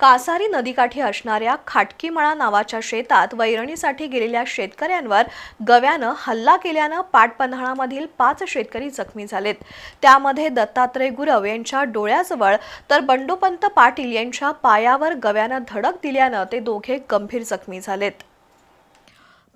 कासारी नदीकाठी असणाऱ्या खाटकीमळा नावाच्या शेतात वैरणीसाठी गेलेल्या शेतकऱ्यांवर गव्यानं हल्ला केल्यानं पाटपन्हाळामधील पाच शेतकरी जखमी झालेत. त्यामध्ये दत्तात्रय गुरव यांच्या डोळ्याजवळ तर बंडोपंत पाटील यांच्या पायावर गव्यानं धडक दिल्यानं ते दोघे गंभीर जखमी झालेत.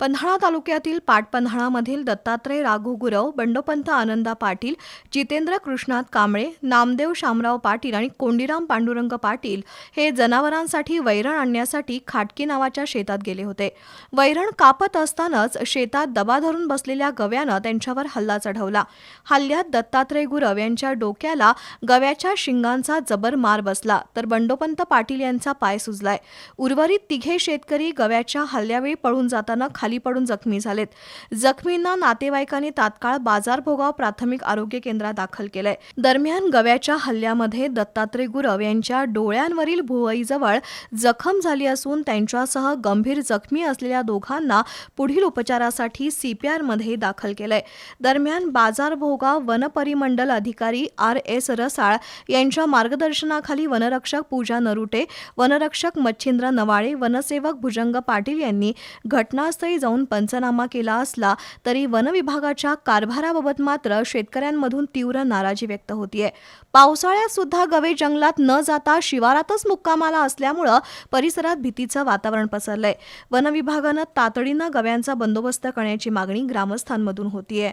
पन्हाळा तालुक्यातील पाटपन्हाळामधील दत्तात्रय राघू गुरव बंडोपंत आनंदा पाटील जितेंद्र कृष्णात कांबळे नामदेव शामराव पाटील आणि कोंडीराम पांडुरंग पाटील हे जनावरांसाठी वैरण आणण्यासाठी खाटकी नावाच्या शेतात गेले होते. वैरण कापत असतानाच शेतात दबा धरून बसलेल्या गव्यानं त्यांच्यावर हल्ला चढवला. हल्ल्यात दत्तात्रय गुरव यांच्या डोक्याला गव्याच्या शिंगांचा जबर मार बसला तर बंडोपंत पाटील यांचा पाय सुजलाय. उर्वरित तिघे शेतकरी गव्याच्या हल्ल्यावेळी पळून जाताना खाली पडून जखमी झालेत. जखमींना नातेवाईकांनी तात्काळ बाजारभोगाव प्राथमिक आरोग्य केंद्रात दाखल केलंय. दरम्यान गव्याच्या हल्ल्यामध्ये दत्तात्रय गुरव यांच्या डोळ्यांवरील भुवईजवळ जखम झाली असून त्यांच्यासह गंभीर जखमी असलेल्या दोघांना पुढील उपचारासाठी सीपीआरमध्ये दाखल केलंय. दरम्यान बाजारभोगाव वनपरिमंडल अधिकारी आर एस रसाळ यांच्या मार्गदर्शनाखाली वनरक्षक पूजा नरुटे वनरक्षक मच्छिंद्र नवाळे वनसेवक भुजंग पाटील यांनी घटनास्थळी जाऊन पंचनामा केला असला तरी वन विभागाच्या कारभाराबाबत मात्र शेतकऱ्यांमधून तीव्र नाराजी व्यक्त होतीये. पावसाळ्यात सुद्धा गवे जंगलात न जाता शिवारातच मुक्कामाला असल्यामुळं परिसरात भीतीचं वातावरण पसरलंय. वनविभागानं तातडीनं गव्यांचा बंदोबस्त करण्याची मागणी ग्रामस्थांमधून होतीये.